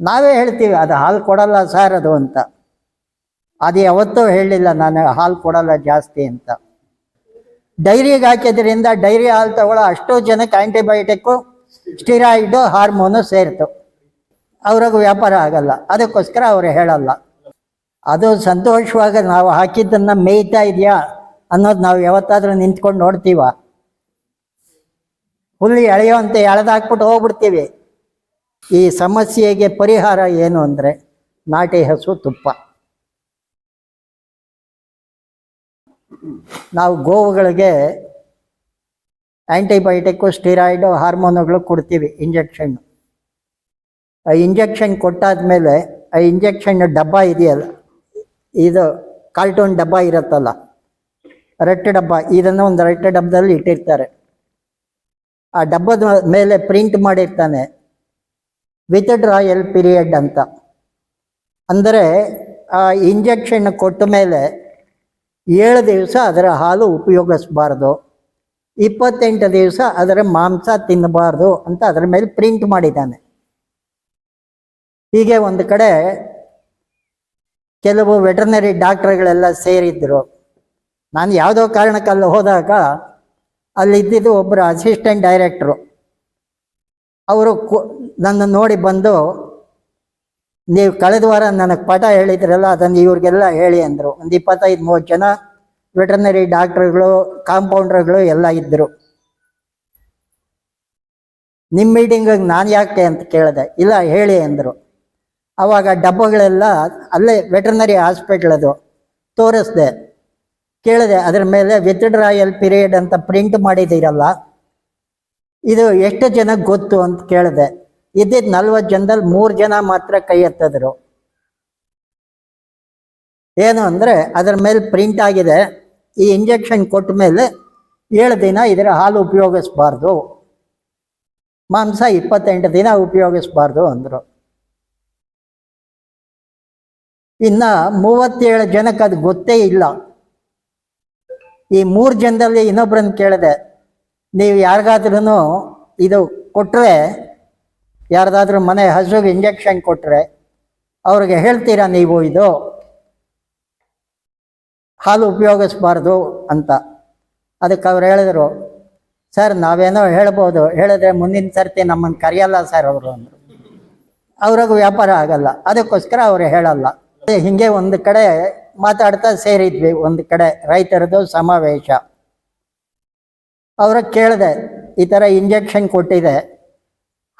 ನಾವೇ ಹೇಳ್ತೀವಿ, ಅದು ಹಾಲು ಕೊಡಲ್ಲ ಸರ್ ಅದು ಅಂತ. ಅದು ಯಾವತ್ತೂ ಹೇಳಿಲ್ಲ, ನಾನು ಹಾಲು ಕೊಡಲ್ಲ ಜಾಸ್ತಿ ಅಂತ. ಡೈರಿಗೆ ಹಾಕಿದ್ರಿಂದ ಡೈರಿ ಹಾಲು ತಗೊಳ್ಳೋ ಅಷ್ಟೋ ಜನಕ್ಕೆ ಆ್ಯಂಟಿಬಯೋಟಿಕ್ಕು ಸ್ಟಿರಾಯ್ಡು, ಹಾರ್ಮೋನು ಸೇರ್ತು. ಅವ್ರಿಗೆ ವ್ಯಾಪಾರ ಆಗಲ್ಲ. ಅದಕ್ಕೋಸ್ಕರ ಅವರು ಹೇಳಲ್ಲ. ಅದು ಸಂತೋಷವಾಗಿ ನಾವು ಹಾಕಿದ್ದನ್ನು ಮೇಯ್ತಾ ಇದೆಯಾ ಅನ್ನೋದು ನಾವು ಯಾವತ್ತಾದರೂ ನಿಂತ್ಕೊಂಡು ನೋಡ್ತೀವ? ಹುಲ್ಲಿ ಎಳೆಯುವಂತೆ ಎಳೆದಾಕ್ಬಿಟ್ಟು ಹೋಗ್ಬಿಡ್ತೀವಿ. ಈ ಸಮಸ್ಯೆಗೆ ಪರಿಹಾರ ಏನು ಅಂದರೆ ನಾಟಿ ಹಸು ತುಪ್ಪ. ನಾವು ಗೋವುಗಳಿಗೆ ಆ್ಯಂಟಿಬಯೋಟಿಕ್ಕು ಸ್ಟಿರಾಯ್ಡು, ಹಾರ್ಮೋನುಗಳು ಕೊಡ್ತೀವಿ, ಇಂಜೆಕ್ಷನ್. ಆ ಇಂಜೆಕ್ಷನ್ ಕೊಟ್ಟಾದ ಮೇಲೆ ಆ ಇಂಜೆಕ್ಷನ್ ಡಬ್ಬ ಇದೆಯಲ್ಲ, ಇದು ಕಾರ್ಟೂನ್ ಡಬ್ಬ ಇರುತ್ತಲ್ಲ ರಟ್ಟು ಡಬ್ಬ, ಇದನ್ನು ಒಂದು ರಟ್ಟು ಡಬ್ಬದಲ್ಲಿ ಇಟ್ಟಿರ್ತಾರೆ. ಆ ಡಬ್ಬದ ಮೇಲೆ ಪ್ರಿಂಟ್ ಮಾಡಿರ್ತಾನೆ. ವಿತ್ ಡ್ರಾಯಲ್ ಪೀರಿಯಡ್ ಅಂತ. ಅಂದರೆ, ಆ ಇಂಜೆಕ್ಷನ್ ಕೊಟ್ಟ ಮೇಲೆ ಏಳು ದಿವಸ ಅದರ ಹಾಲು ಉಪಯೋಗಿಸ್ಬಾರ್ದು. ಇಪ್ಪತ್ತೆಂಟು ದಿವಸ ಅದರ ಮಾಂಸ ತಿನ್ನಬಾರ್ದು ಅಂತ ಅದರ ಮೇಲೆ ಪ್ರಿಂಟ್ ಮಾಡಿದ್ದಾನೆ. ಹೀಗೆ ಒಂದು ಕಡೆ ಕೆಲವು ವೆಟರ್ನರಿ ಡಾಕ್ಟರ್ಗಳೆಲ್ಲ ಸೇರಿದ್ದರು ನಾನು ಯಾವುದೋ ಕಾರಣಕ್ಕಲ್ಲಿ ಹೋದಾಗ ಅಲ್ಲಿದ್ದಿದ್ದು ಒಬ್ಬರು ಅಸಿಸ್ಟೆಂಟ್ ಡೈರೆಕ್ಟ್ರು ಅವರು ನನ್ನ ನೋಡಿ ಬಂದು, ನೀವು ಕಳೆದ ವಾರ ನನಗೆ ಪಾಠ ಹೇಳಿದ್ರಲ್ಲ, ಅದನ್ನು ಇವ್ರಿಗೆಲ್ಲ ಹೇಳಿ ಅಂದರು. ಒಂದು ಇಪ್ಪತ್ತೈದು ಮೂವತ್ತು ಜನ ವೆಟರ್ನರಿ ಡಾಕ್ಟ್ರುಗಳು, ಕಾಂಪೌಂಡರ್ಗಳು ಎಲ್ಲ ಇದ್ದರು ನಿಮ್ಮ ಮೀಟಿಂಗಿಗೆ ನಾನು ಯಾಕೆ ಅಂತ ಕೇಳಿದೆ, ಇಲ್ಲ ಹೇಳಿ ಅಂದರು. ಆವಾಗ ಡಬ್ಬಗಳೆಲ್ಲ ಅಲ್ಲೇ ವೆಟರ್ನರಿ ಹಾಸ್ಪಿಟ್ಲ್ ಅದು, ತೋರಿಸ್ದೆ. ಕೇಳಿದೆ, ಅದ್ರ ಮೇಲೆ ವಿತ್ ಡ್ರಾಯಲ್ ಪೀರಿಯಡ್ ಅಂತ ಪ್ರಿಂಟ್ ಮಾಡಿದ್ದೀರಲ್ಲ, ಇದು ಎಷ್ಟು ಜನಕ್ಕೆ ಗೊತ್ತು? ಅಂತ ಕೇಳಿದೆ. ಇದ್ದಿದ್ದು ನಲ್ವತ್ತು ಜನದಲ್ಲಿ ಮೂರು ಜನ ಮಾತ್ರ ಕೈ ಎತ್ತಿದ್ರು. ಏನು ಅಂದರೆ ಅದರ ಮೇಲೆ ಪ್ರಿಂಟ್ ಆಗಿದೆ. ಈ ಇಂಜೆಕ್ಷನ್ ಕೊಟ್ಟ ಮೇಲೆ ಏಳು ದಿನ ಇದರ ಹಾಲು ಉಪಯೋಗಿಸ್ಬಾರ್ದು. ಮಾಂಸ ಇಪ್ಪತ್ತೆಂಟು ದಿನ ಉಪಯೋಗಿಸ್ಬಾರ್ದು ಅಂದರು. ಇನ್ನ ಮೂವತ್ತೇಳು ಜನಕ್ಕೆ ಅದು ಗೊತ್ತೇ ಇಲ್ಲ. ಈ ಮೂರು ಜನದಲ್ಲಿ ಇನ್ನೊಬ್ರನ್ನ ಕೇಳಿದೆ, ನೀವು ಯಾರಿಗಾದ್ರೂ ಇದು ಕೊಟ್ಟರೆ ಯಾರ್ದಾದ್ರೂ ಮನೆ ಹಸುಗೆ ಇಂಜೆಕ್ಷನ್ ಕೊಟ್ಟರೆ ಅವ್ರಿಗೆ ಹೇಳ್ತೀರಾ ನೀವು ಇದು? ಹಾಲು ಉಪಯೋಗಿಸ್ಬಾರ್ದು ಅಂತ. ಅದಕ್ಕೆ ಅವ್ರು ಹೇಳಿದರು, ಸರ್, ನಾವೇನೋ ಹೇಳ್ಬೋದು. ಹೇಳಿದ್ರೆ ಮುಂದಿನ ಸರ್ತಿ ನಮ್ಮನ್ನು ಕರೆಯಲ್ಲ ಸರ್ ಅವರು ಅಂದರು. ಅವ್ರಿಗೆ ವ್ಯಾಪಾರ ಆಗಲ್ಲ. ಅದಕ್ಕೋಸ್ಕರ ಅವ್ರು ಹೇಳಲ್ಲ. ಹಿಂಗೆ ಒಂದು ಕಡೆ ಮಾತಾಡ್ತಾ ಸೇರಿದ್ವಿ. ಒಂದು ಕಡೆ ರೈತರದು ಸಮಾವೇಶ. ಅವ್ರಿಗೆ ಕೇಳಿದೆ, ಈ ಥರ ಇಂಜೆಕ್ಷನ್ ಕೊಟ್ಟಿದೆ.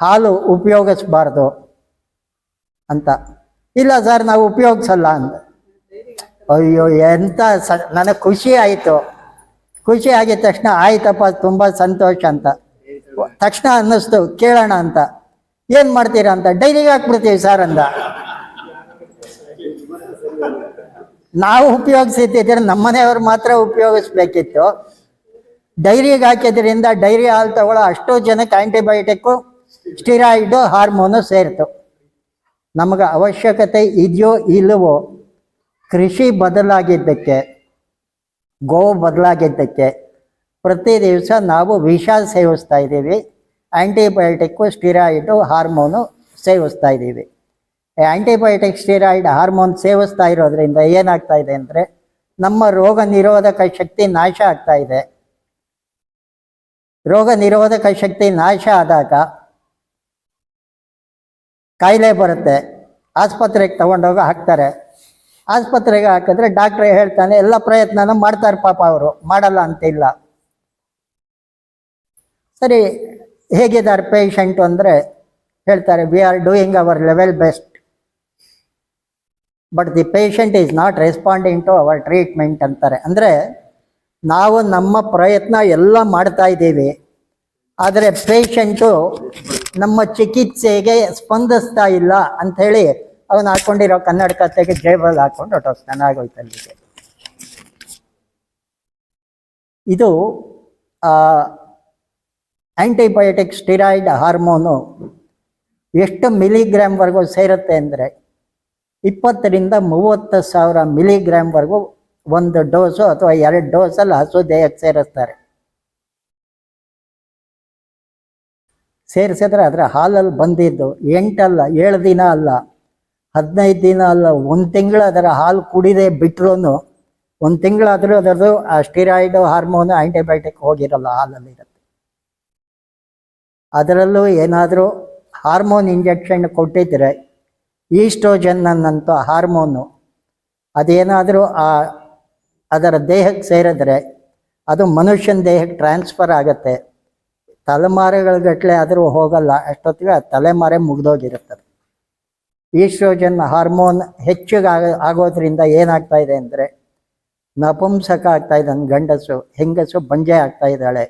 ಹಾಲು ಉಪಯೋಗಿಸ್ಬಾರ್ದು ಅಂತ. ಇಲ್ಲ ಸರ್, ನಾವು ಉಪಯೋಗಿಸಲ್ಲ ಅಂತ. ಅಯ್ಯೋ, ಎಂತ ಸ, ನನಗೆ ಖುಷಿ ಆಯಿತು. ಖುಷಿ ಆಗಿದ ತಕ್ಷಣ, ಆಯ್ತಪ್ಪ, ತುಂಬ ಸಂತೋಷ ಅಂತ. ತಕ್ಷಣ ಅನ್ನಿಸ್ತು, ಕೇಳೋಣ ಅಂತ. ಏನು ಮಾಡ್ತೀರಾ ಅಂತ. ಡೈರಿಗೆ ಹಾಕ್ಬಿಡ್ತೀವಿ ಸರ್ ಅಂದ. ನಾವು ಉಪಯೋಗಿಸಿದ್ರೆ ನಮ್ಮನೆಯವ್ರು ಮಾತ್ರ ಉಪಯೋಗಿಸ್ಬೇಕಿತ್ತು. ಡೈರಿಗೆ ಹಾಕಿದ್ರಿಂದ ಡೈರಿ ಹಾಲು ತಗೊಳ್ಳೋ ಅಷ್ಟೋ ಜನಕ್ಕೆ ಆಂಟಿಬಯೋಟಿಕ್ಕು ಸ್ಟಿರಾಯ್ಡು ಹಾರ್ಮೋನು ಸೇರ್ತು. ನಮಗೆ ಅವಶ್ಯಕತೆ ಇದೆಯೋ ಇಲ್ಲವೋ, ಕೃಷಿ ಬದಲಾಗಿದ್ದಕ್ಕೆ, ಗೋ ಬದಲಾಗಿದ್ದಕ್ಕೆ ಪ್ರತಿ ದಿವಸ ನಾವು ವಿಷ ಸೇವಿಸ್ತಾ ಇದ್ದೀವಿ. ಆ್ಯಂಟಿಬಯೋಟಿಕ್ಕು ಸ್ಟಿರಾಯ್ಡು ಹಾರ್ಮೋನು ಸೇವಿಸ್ತಾ ಇದ್ದೀವಿ. ಆ್ಯಂಟಿಬಯೋಟಿಕ್ ಸ್ಟಿರಾಯ್ಡ್ ಹಾರ್ಮೋನ್ ಸೇವಿಸ್ತಾ ಇರೋದ್ರಿಂದ ಏನಾಗ್ತಾ ಇದೆ ಅಂದರೆ, ನಮ್ಮ ರೋಗ ನಿರೋಧಕ ಶಕ್ತಿ ನಾಶ ಆಗ್ತಾ ಇದೆ. ರೋಗ ನಿರೋಧಕ ಶಕ್ತಿ ನಾಶ ಆದಾಗ ಕಾಯಿಲೆ ಬರುತ್ತೆ. ಆಸ್ಪತ್ರೆಗೆ ತಗೊಂಡೋಗಿ ಹಾಕ್ತಾರೆ. ಆಸ್ಪತ್ರೆಗೆ ಹಾಕಿದ್ರೆ ಡಾಕ್ಟ್ರ್ ಹೇಳ್ತಾನೆ, ಎಲ್ಲ ಪ್ರಯತ್ನನ ಮಾಡ್ತಾರೆ ಪಾಪ ಅವರು. ಮಾಡಲ್ಲ ಅಂತಿಲ್ಲ ಸರಿ, ಹೇಗಿದ್ದಾರೆ ಪೇಷಂಟು ಅಂದರೆ ಹೇಳ್ತಾರೆ we are doing our level best but the patient is not responding to our treatment ಅಂತಾರೆ. ಅಂದರೆ, ನಾವು ನಮ್ಮ ಪ್ರಯತ್ನ ಎಲ್ಲ ಮಾಡ್ತಾ ಇದ್ದೀವಿ. ಆದರೆ ಪೇಷಂಟು ನಮ್ಮ ಚಿಕಿತ್ಸೆಗೆ ಸ್ಪಂದಿಸ್ತಾ ಇಲ್ಲ ಅಂಥೇಳಿ ಅವನು ಹಾಕೊಂಡಿರೋ ಕನ್ನಡಕ ತೆಗೆ ಜೇಬಲ್ ಹಾಕೊಂಡು ಹೊಟ್ಟೋಗ್ತಾನೆ ಆಗೋಯ್ತು ಅಲ್ಲಿಗೆ ಇದು ಆ್ಯಂಟಿಬಯೋಟಿಕ್ ಸ್ಟಿರಾಯ್ಡ್ ಹಾರ್ಮೋನು ಎಷ್ಟು ಮಿಲಿಗ್ರಾಮ್ವರೆಗೂ ಸೇರುತ್ತೆ ಅಂದರೆ ಇಪ್ಪತ್ತರಿಂದ ಮೂವತ್ತು ಸಾವಿರ ಮಿಲಿಗ್ರಾಮ್ವರೆಗೂ ಒಂದು ಡೋಸು ಅಥವಾ ಎರಡು ಡೋಸಲ್ಲಿ ಹಸು ದೇಹಕ್ಕೆ ಸೇರಿಸ್ತಾರೆ. ಸೇರಿಸಿದ್ರೆ ಅದರ ಹಾಲಲ್ಲಿ ಬಂದಿದ್ದು. ಎಂಟಲ್ಲ, ಏಳು ದಿನ ಅಲ್ಲ, ಹದಿನೈದು ದಿನ ಅಲ್ಲ, ಒಂದು ತಿಂಗಳು ಅದರ ಹಾಲು ಕುಡಿದೆ ಬಿಟ್ರೂ ಒಂದು ತಿಂಗಳಾದರೂ ಅದರದ್ದು ಆ ಸ್ಟಿರಾಯ್ಡ್ ಹಾರ್ಮೋನು ಆ್ಯಂಟಿಬಯೋಟಿಕ್ ಹೋಗಿರಲ್ಲ, ಹಾಲಲ್ಲಿ ಇರುತ್ತೆ. ಅದರಲ್ಲೂ ಏನಾದರೂ ಹಾರ್ಮೋನ್ ಇಂಜೆಕ್ಷನ್ ಕೊಟ್ಟಿದ್ರೆ ಈಸ್ಟ್ರೋಜನ್ ಅನ್ನಂಥ ಹಾರ್ಮೋನು ಅದೇನಾದರೂ ಆ ಅದರ ದೇಹಕ್ಕೆ ಸೇರಿದ್ರೆ ಅದು ಮನುಷ್ಯನ ದೇಹಕ್ಕೆ ಟ್ರಾನ್ಸ್ಫರ್ ಆಗುತ್ತೆ. ತಲೆಮಾರುಗಳ ಗಟ್ಟಲೆ ಆದರೂ ಹೋಗಲ್ಲ, ಅಷ್ಟೊತ್ತಿಗೆ ತಲೆಮಾರೆ ಮುಗ್ದೋಗಿರುತ್ತದೆ. ಈಸ್ಟ್ರೋಜನ್ ಹಾರ್ಮೋನ್ ಹೆಚ್ಚಿಗೆ ಆಗ ಆಗೋದ್ರಿಂದ ಏನಾಗ್ತಾ ಇದೆ ಅಂದರೆ ನಪುಂಸಕ ಆಗ್ತಾ ಇದ್ದಾನೆ ಗಂಡಸು, ಹೆಂಗಸು ಬಂಜೆ ಆಗ್ತಾ ಇದ್ದಾಳೆ.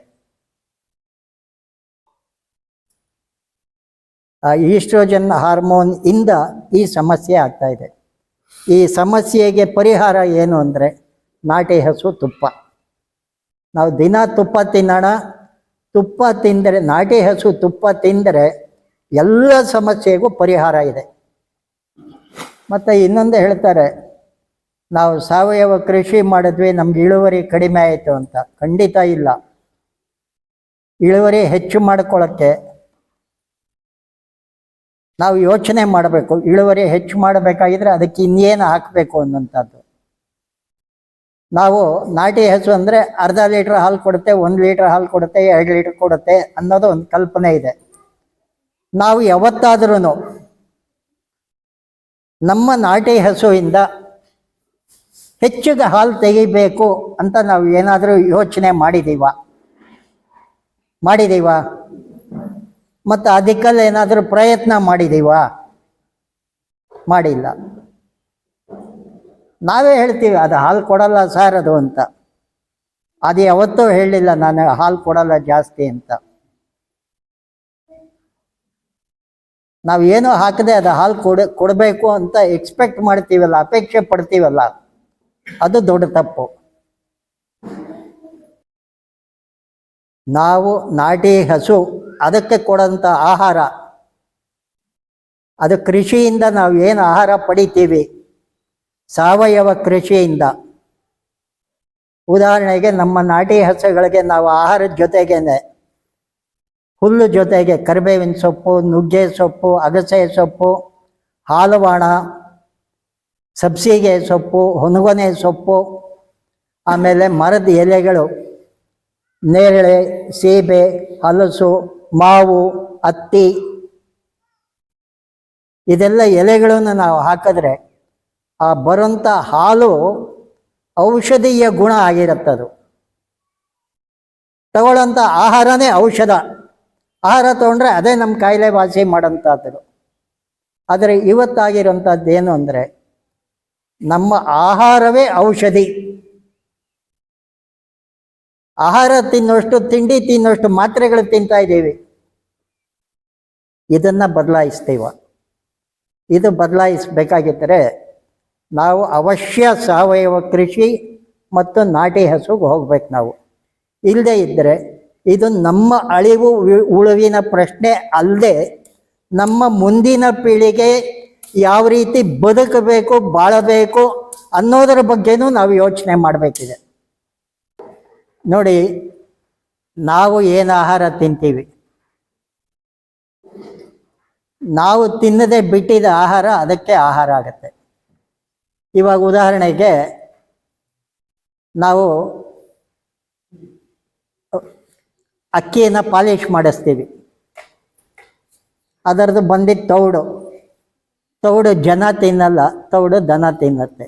ಆ ಈಸ್ಟ್ರೋಜನ್ ಹಾರ್ಮೋನ್ ಇಂದ ಈ ಸಮಸ್ಯೆ ಆಗ್ತಾ ಇದೆ. ಈ ಸಮಸ್ಯೆಗೆ ಪರಿಹಾರ ಏನು ಅಂದರೆ ನಾಟಿ ಹಸು ತುಪ್ಪ. ನಾವು ದಿನ ತುಪ್ಪ ತಿನ್ನೋಣ ತುಪ್ಪ ತಿಂದರೆ, ನಾಟಿ ಹಸು ತುಪ್ಪ ತಿಂದರೆ ಎಲ್ಲ ಸಮಸ್ಯೆಗೂ ಪರಿಹಾರ ಇದೆ. ಮತ್ತು ಇನ್ನೊಂದು ಹೇಳ್ತಾರೆ, ನಾವು ಸಾವಯವ ಕೃಷಿ ಮಾಡಿದ್ವಿ, ನಮ್ಗೆ ಇಳುವರಿ ಕಡಿಮೆ ಆಯಿತು ಅಂತ. ಖಂಡಿತ ಇಲ್ಲ. ಇಳುವರಿ ಹೆಚ್ಚು ಮಾಡ್ಕೊಳ್ಳೋಕ್ಕೆ ನಾವು ಯೋಚನೆ ಮಾಡಬೇಕು. ಇಳುವರಿ ಹೆಚ್ಚು ಮಾಡಬೇಕಾಗಿದ್ರೆ ಅದಕ್ಕೆ ಇನ್ನೇನು ಹಾಕಬೇಕು ಅನ್ನೋಂಥದ್ದು ನಾವು ನಾಟಿ ಹಸು ಅಂದರೆ ಅರ್ಧ ಲೀಟ್ರ್ ಹಾಲು ಕೊಡುತ್ತೆ, ಒಂದು ಲೀಟ್ರ್ ಹಾಲು ಕೊಡುತ್ತೆ, ಎರಡು ಲೀಟ್ರ್ ಕೊಡುತ್ತೆ ಅನ್ನೋದು ಒಂದು ಕಲ್ಪನೆ ಇದೆ. ನಾವು ಯಾವತ್ತಾದ್ರೂ ನಮ್ಮ ನಾಟಿ ಹಸುವಿಂದ ಹೆಚ್ಚಿಗೆ ಹಾಲು ತೆಗಿಬೇಕು ಅಂತ ನಾವು ಏನಾದರೂ ಯೋಚನೆ ಮಾಡಿದ್ದೀವ ಮಾಡಿದ್ದೀವ ಮತ್ತು ಅದಕ್ಕಲ್ಲಿ ಏನಾದರೂ ಪ್ರಯತ್ನ ಮಾಡಿದ್ದೀವ ಮಾಡಿಲ್ಲ. ನಾವೇ ಹೇಳ್ತೀವಿ, ಅದು ಹಾಲು ಕೊಡಲ್ಲ ಸರ್ ಅದು ಅಂತ. ಅದು ಯಾವತ್ತೂ ಹೇಳಿಲ್ಲ, ನಾನು ಹಾಲು ಕೊಡಲ್ಲ ಜಾಸ್ತಿ ಅಂತ. ನಾವು ಏನೋ ಹಾಕದೆ ಅದು ಹಾಲು ಕೊಡ, ಕೊಡಬೇಕು ಅಂತ ಎಕ್ಸ್ಪೆಕ್ಟ್ ಮಾಡ್ತೀವಲ್ಲ, ಅಪೇಕ್ಷೆ ಪಡ್ತೀವಲ್ಲ, ಅದು ದೊಡ್ಡ ತಪ್ಪು. ನಾವು ನಾಟಿ ಹಸು, ಅದಕ್ಕೆ ಕೊಡೋಂಥ ಆಹಾರ. ಅದು ಕೃಷಿಯಿಂದ ನಾವು ಏನು ಆಹಾರ ಪಡಿತೀವಿ ಸಾವಯವ ಕೃಷಿಯಿಂದ. ಉದಾಹರಣೆಗೆ ನಮ್ಮ ನಾಟಿ ಹಸುಗಳಿಗೆ ನಾವು ಆಹಾರದ ಜೊತೆಗೇನೆ ಹುಲ್ಲು ಜೊತೆಗೆ ಕರಿಬೇವಿನ ಸೊಪ್ಪು, ನುಗ್ಗೆ ಸೊಪ್ಪು, ಅಗಸೆ ಸೊಪ್ಪು, ಹಾಲುವಾಣ, ಸಬ್ಸಿಗೆ ಸೊಪ್ಪು ಹೊನಗೊನೆ ಸೊಪ್ಪು, ಆಮೇಲೆ ಮರದ ಎಲೆಗಳು, ನೇರಳೆ, ಸೀಬೆ, ಹಲಸು, ಮಾವು ಹತ್ತಿ ಇದೆಲ್ಲ ಎಲೆಗಳನ್ನು ನಾವು ಹಾಕಿದ್ರೆ ಆ ಬರುವಂಥ ಹಾಲು ಔಷಧೀಯ ಗುಣ ಆಗಿರುತ್ತದು. ತಗೊಳ್ಳೋಂಥ ಆಹಾರನೇ ಔಷಧ. ಆಹಾರ ತಗೊಂಡ್ರೆ ಅದೇ ನಮ್ಮ ಕಾಯಿಲೆ ವಾಸಿ ಮಾಡೋಂಥದ್ದು ಆದರೆ ಇವತ್ತಾಗಿರೋಂಥದ್ದು ಏನು ಅಂದರೆ ನಮ್ಮ ಆಹಾರವೇ ಔಷಧಿ. ಆಹಾರ ತಿನ್ನೋಷ್ಟು, ತಿಂಡಿ ತಿನ್ನೋಷ್ಟು ಮಾತ್ರೆಗಳು ತಿಂತಾ ಇದ್ದೀವಿ. ಇದನ್ನು ಬದಲಾಯಿಸ್ತೀವ. ಇದು ಬದಲಾಯಿಸಬೇಕಾಗಿದ್ದರೆ ನಾವು ಅವಶ್ಯ ಸಾವಯವ ಕೃಷಿ ಮತ್ತು ನಾಟಿ ಹಸುಗೆ ಹೋಗ್ಬೇಕು ನಾವು. ಇಲ್ಲದೆ ಇದ್ದರೆ ಇದು ನಮ್ಮ ಅಳಿವು ಉಳುವಿನ ಪ್ರಶ್ನೆ ಅಲ್ಲದೆ ನಮ್ಮ ಮುಂದಿನ ಪೀಳಿಗೆ ಯಾವ ರೀತಿ ಬದುಕಬೇಕು, ಬಾಳಬೇಕು ಅನ್ನೋದರ ಬಗ್ಗೆನೂ ನಾವು ಯೋಚನೆ ಮಾಡಬೇಕಿದೆ. ನೋಡಿ, ನಾವು ಏನು ಆಹಾರ ತಿಂತೀವಿ? ನಾವು ತಿನ್ನದೆ ಬಿಟ್ಟಿದ ಆಹಾರ ಅದಕ್ಕೆ ಆಹಾರ ಆಗುತ್ತೆ. ಇವಾಗ ಉದಾಹರಣೆಗೆ ನಾವು ಅಕ್ಕಿಯನ್ನು ಪಾಲಿಶ್ ಮಾಡಿಸ್ತೀವಿ. ಅದರದ್ದು ಬಂದಿದ್ದ ತೌಡು. ತೌಡು ಜನ ತಿನ್ನಲ್ಲ, ತೌಡು ದನ ತಿನ್ನತ್ತೆ.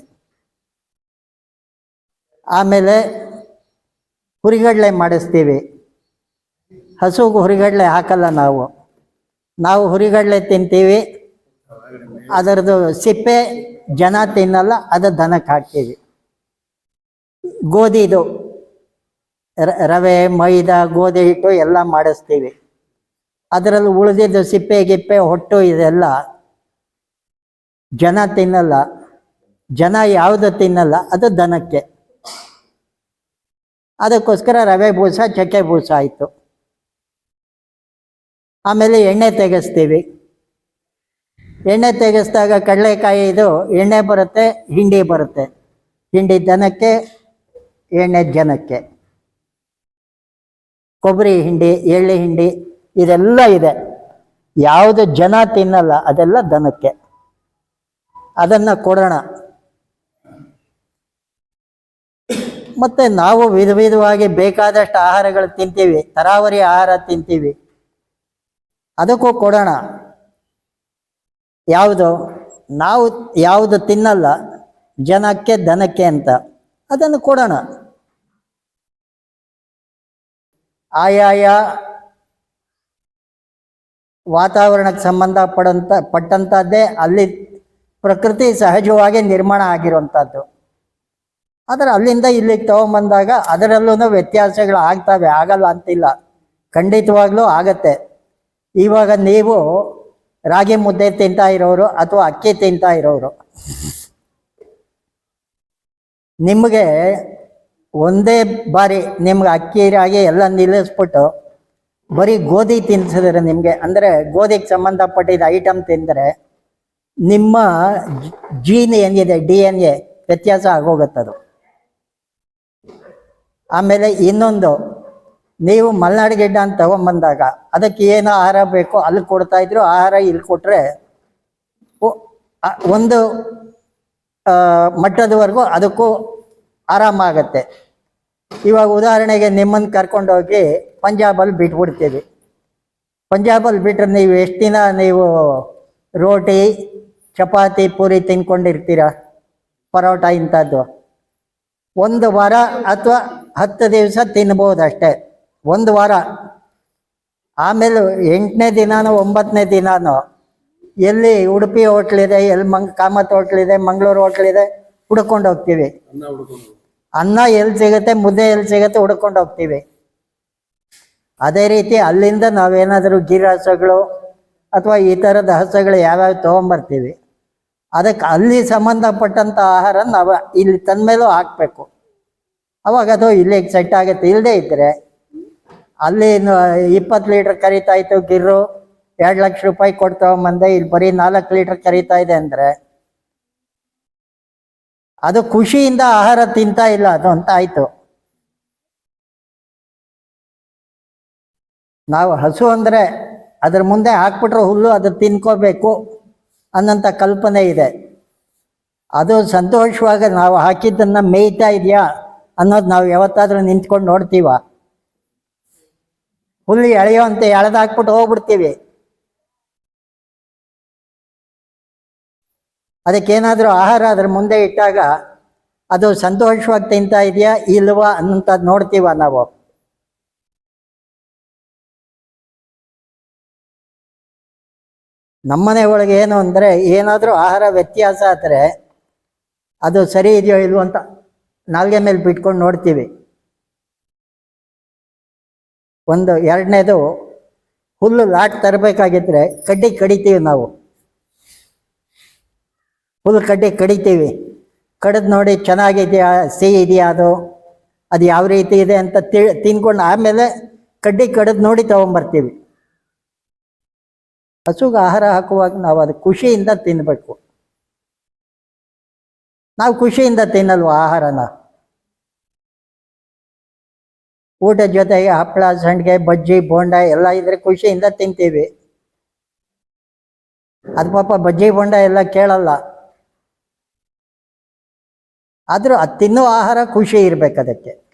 ಆಮೇಲೆ ಹುರಿಗಡಲೆ ಮಾಡಿಸ್ತೀವಿ. ಹಸುಗೆ ಹುರಿಗಡಲೆ ಹಾಕಲ್ಲ ನಾವು. ನಾವು ಹುರಿಗಡಲೆ ತಿಂತೀವಿ. ಅದರದ್ದು ಸಿಪ್ಪೆ, ಜನ ತಿನ್ನಲ್ಲ, ಅದು ದನಕ್ಕೆ ಹಾಕ್ತೀವಿ. ಗೋಧಿದು ರವೆ, ಮೈದಾ, ಗೋಧಿ ಹಿಟ್ಟು ಎಲ್ಲ ಮಾಡಿಸ್ತೀವಿ. ಅದರಲ್ಲಿ ಉಳಿದಿದ್ದು ಸಿಪ್ಪೆ, ಗಿಪ್ಪೆ, ಹೊಟ್ಟು ಇದೆಲ್ಲ ಜನ ತಿನ್ನಲ್ಲ. ಜನ ಯಾವುದು ತಿನ್ನಲ್ಲ, ಅದು ದನಕ್ಕೆ. ಅದಕ್ಕೋಸ್ಕರ ರವೆ ಬೂಸ, ಚಕ್ಕೆ ಬೂಸ ಆಯಿತು. ಆಮೇಲೆ ಎಣ್ಣೆ ತೆಗೆಸ್ತೀವಿ. ಎಣ್ಣೆ ತೆಗೆಸಿದಾಗ ಕಡಲೆಕಾಯಿ ಇದು ಎಣ್ಣೆ ಬರುತ್ತೆ, ಹಿಂಡಿ ಬರುತ್ತೆ. ಹಿಂಡಿ ದನಕ್ಕೆ, ಎಣ್ಣೆ ಜನಕ್ಕೆ. ಕೊಬ್ಬರಿ ಹಿಂಡಿ, ಎಳ್ಳೆ ಹಿಂಡಿ, ಇದೆಲ್ಲ ಇದೆ. ಯಾವುದು ಜನ ತಿನ್ನಲ್ಲ, ಅದೆಲ್ಲ ದನಕ್ಕೆ. ಅದನ್ನ ಕೊಡೋಣ. ಮತ್ತೆ ನಾವು ವಿಧ ವಿಧವಾಗಿ ಬೇಕಾದಷ್ಟು ಆಹಾರಗಳು ತಿಂತೀವಿ, ತರಾವರಿ ಆಹಾರ ತಿಂತೀವಿ. ಅದಕ್ಕೂ ಕೊಡೋಣ. ಯಾವುದು? ನಾವು ಯಾವುದು ತಿನ್ನಲ್ಲ, ಜನಕ್ಕೆ ದನಕ್ಕೆ ಅಂತ. ಅದನ್ನು ಕೊಡೋಣ. ಆಯಾಯ ವಾತಾವರಣಕ್ಕೆ ಸಂಬಂಧಪಡಂತ ಪಟ್ಟಂಥದ್ದೇ ಅಲ್ಲಿ ಪ್ರಕೃತಿ ಸಹಜವಾಗಿ ನಿರ್ಮಾಣ ಆಗಿರುವಂಥದ್ದು ಆದರೆ ಅಲ್ಲಿಂದ ಇಲ್ಲಿಗೆ ತಗೊಂಬಂದಾಗ ಅದರಲ್ಲೂ ವ್ಯತ್ಯಾಸಗಳು ಆಗ್ತವೆ, ಆಗಲ್ಲ ಅಂತಿಲ್ಲ. ಖಂಡಿತವಾಗ್ಲೂ ಆಗತ್ತೆ. ಇವಾಗ ನೀವು ರಾಗಿ ಮುದ್ದೆ ತಿಂತಾ ಇರೋರು ಅಥವಾ ಅಕ್ಕಿ ತಿಂತಾ ಇರೋರು? ನಿಮಗೆ ಒಂದೇ ಬಾರಿ ನಿಮ್ಗೆ ಅಕ್ಕಿ, ರಾಗಿ ಎಲ್ಲ ನಿಲ್ಲಿಸ್ಬಿಟ್ಟು ಬರೀ ಗೋಧಿ ತಿನ್ಸಿದ್ರೆ ನಿಮಗೆ, ಅಂದರೆ ಗೋಧಿಗೆ ಸಂಬಂಧಪಟ್ಟಿದ್ದ ಐಟಮ್ ತಿಂದರೆ ನಿಮ್ಮ ಜೀನ್ ಏನಿದೆ ಡಿ ಎನ್ ಎ ವ್ಯತ್ಯಾಸ ಆಗೋಗುತ್ತದು. ಆಮೇಲೆ ಇನ್ನೊಂದು ನೀವು ಮಲ್ನಾಡು ಗಿಡ್ಡ ಅಂತ ತಗೊಂಬಂದಾಗ ಅದಕ್ಕೆ ಏನು ಆಹಾರ ಬೇಕೋ ಅಲ್ಲಿ ಕೊಡ್ತಾ ಇದ್ರು ಆಹಾರ ಇಲ್ಲಿ ಕೊಟ್ಟರೆ ಒಂದು ಮಟ್ಟದವರೆಗೂ ಅದಕ್ಕೂ ಆರಾಮಾಗತ್ತೆ. ಇವಾಗ ಉದಾಹರಣೆಗೆ ನಿಮ್ಮನ್ನು ಕರ್ಕೊಂಡೋಗಿ ಪಂಜಾಬಲ್ಲಿ ಬಿಟ್ಬಿಡ್ತೀವಿ ಪಂಜಾಬಲ್ಲಿ ಬಿಟ್ಟರೆ ನೀವು ಎಷ್ಟು ದಿನ ನೀವು ರೋಟಿ, ಚಪಾತಿ, ಪೂರಿ ತಿನ್ಕೊಂಡಿರ್ತೀರ? ಪರೋಟ ಇಂಥದ್ದು. ಒಂದು ವಾರ ಅಥವಾ ಹತ್ತು ದಿವಸ ತಿನ್ಬೋದಷ್ಟೇ. ಒಂದು ವಾರ. ಆಮೇಲೆ ಎಂಟನೇ ದಿನಾನೋ ಒಂಬತ್ತನೇ ದಿನಾನೋ ಎಲ್ಲಿ ಉಡುಪಿ ಹೋಟ್ಲಿದೆ ಎಲ್ಲಿ ಮಂಗ್ ಕಾಮತ್ ಇದೆ ಮಂಗಳೂರು ಹೋಟ್ಲಿದೆ ಹುಡ್ಕೊಂಡು ಹೋಗ್ತೀವಿ. ಅನ್ನ ಎಲ್ಲಿ ಸಿಗುತ್ತೆ ಮುದ್ದೆ ಎಲ್ಲಿ ಸಿಗುತ್ತೆ ಹುಡ್ಕೊಂಡು ಹೋಗ್ತೀವಿ. ಅದೇ ರೀತಿ ಅಲ್ಲಿಂದ ನಾವೇನಾದರೂ ಗಿರಾಸಗಳು ಹಸುಗಳು ಅಥವಾ ಈ ಥರದ ಹಸುಗಳು ಯಾವ್ಯಾವ ತೊಗೊಂಬರ್ತೀವಿ. ಅದಕ್ಕೆ ಅಲ್ಲಿ ಸಂಬಂಧಪಟ್ಟಂಥ ಆಹಾರ ನಾವು ಇಲ್ಲಿ ತಂದ್ಮೇಲೂ ಹಾಕಬೇಕು. ಅವಾಗ ಅದು ಇಲ್ಲಿಗೆ ಸೆಟ್ ಆಗುತ್ತೆ. ಇಲ್ಲದೆ ಇದ್ದರೆ ಅಲ್ಲಿ ಇಪ್ಪತ್ತು ಲೀಟ್ರ್ ಕರಿತಾ ಇತ್ತು ಗಿರ್ರು. ಎರಡು ಲಕ್ಷ ರೂಪಾಯಿ ಕೊಡ್ತಾವ ಮಂದೆ ಇಲ್ಲಿ ಬರೀ ನಾಲ್ಕು ಲೀಟ್ರ್ ಕರಿತಾ ಇದೆ ಅಂದರೆ ಅದು ಖುಷಿಯಿಂದ ಆಹಾರ ತಿಂತಾ ಇಲ್ಲ ಅದು ಅಂತ ಆಯಿತು. ನಾವು ಹಸು ಅಂದರೆ ಅದ್ರ ಮುಂದೆ ಹಾಕ್ಬಿಟ್ರೆ ಹುಲ್ಲು ಅದು ತಿನ್ಕೋಬೇಕು ಅನ್ನೋಂಥ ಕಲ್ಪನೆ ಇದೆ. ಅದು ಸಂತೋಷವಾಗ ನಾವು ಹಾಕಿದ್ದನ್ನ ಮೇಯ್ತಾ ಇದೆಯಾ ಅನ್ನೋದು ನಾವು ಯಾವತ್ತಾದರೂ ನಿಂತ್ಕೊಂಡು ನೋಡ್ತೀವ? ಹುಲ್ಲು ಎಳೆಯೋ ಅಂತ ಎಳೆದು ಹಾಕ್ಬಿಟ್ಟು ಹೋಗ್ಬಿಡ್ತೀವಿ. ಅದಕ್ಕೇನಾದರೂ ಆಹಾರ ಅದ್ರ ಮುಂದೆ ಇಟ್ಟಾಗ ಅದು ಸಂತೋಷವಾಗಿ ತಿಂತಾ ಇದೆಯಾ, ಇಲ್ವಾ ಅನ್ನೋಂಥದ್ದು ನೋಡ್ತೀವ ನಾವು. ನಮ್ಮನೆ ಒಳಗೆ ಏನು ಅಂದರೆ ಏನಾದರೂ ಆಹಾರ ವ್ಯತ್ಯಾಸ ಆದರೆ ಅದು ಸರಿ ಇದೆಯೋ ಇಲ್ವೋ ಅಂತ ನಾಲ್ಗೆ ಮೇಲೆ ಬಿಟ್ಕೊಂಡು ನೋಡ್ತೀವಿ. ಒಂದು ಎರಡನೇದು ಹುಲ್ಲು ಲಾಟ್ ತರಬೇಕಾಗಿದ್ರೆ ಕಡ್ಡಿ ಕಡಿತೀವಿ ನಾವು. ಹುಲ್ಲು ಕಡ್ಡಿ ಕಡಿತೀವಿ. ಕಡಿದು ನೋಡಿ ಚೆನ್ನಾಗಿದೆಯಾ, ಸಿಹಿ ಇದೆಯಾ ಅದು? ಅದು ಯಾವ ರೀತಿ ಇದೆ ಅಂತ ತಿ ತಿನ್ಕೊಂಡು ಆಮೇಲೆ ಕಡ್ಡಿ ಕಡಿದು ನೋಡಿ ತಗೊಂಬರ್ತೀವಿ. ಹಸುಗೆ ಆಹಾರ ಹಾಕುವಾಗ ನಾವು ಅದು ಖುಷಿಯಿಂದ ತಿನ್ನಬೇಕು ನಾವು ಖುಷಿಯಿಂದ ತಿನ್ನಲ್ವ ಆಹಾರನ? ಊಟದ ಜೊತೆಗೆ ಹಪ್ಪಳ, ಸಂಡಿಗೆ, ಬಜ್ಜಿ, ಬೋಂಡ ಎಲ್ಲ ಇದ್ರೆ ಖುಷಿಯಿಂದ ತಿಂತೀವಿ. ಅದು ಪಾಪ ಬಜ್ಜಿ, ಬೋಂಡ ಎಲ್ಲ ಕೇಳಲ್ಲ. ಆದರೂ ಅದು ತಿನ್ನೋ ಆಹಾರ ಖುಷಿ ಇರಬೇಕು ಅದಕ್ಕೆ.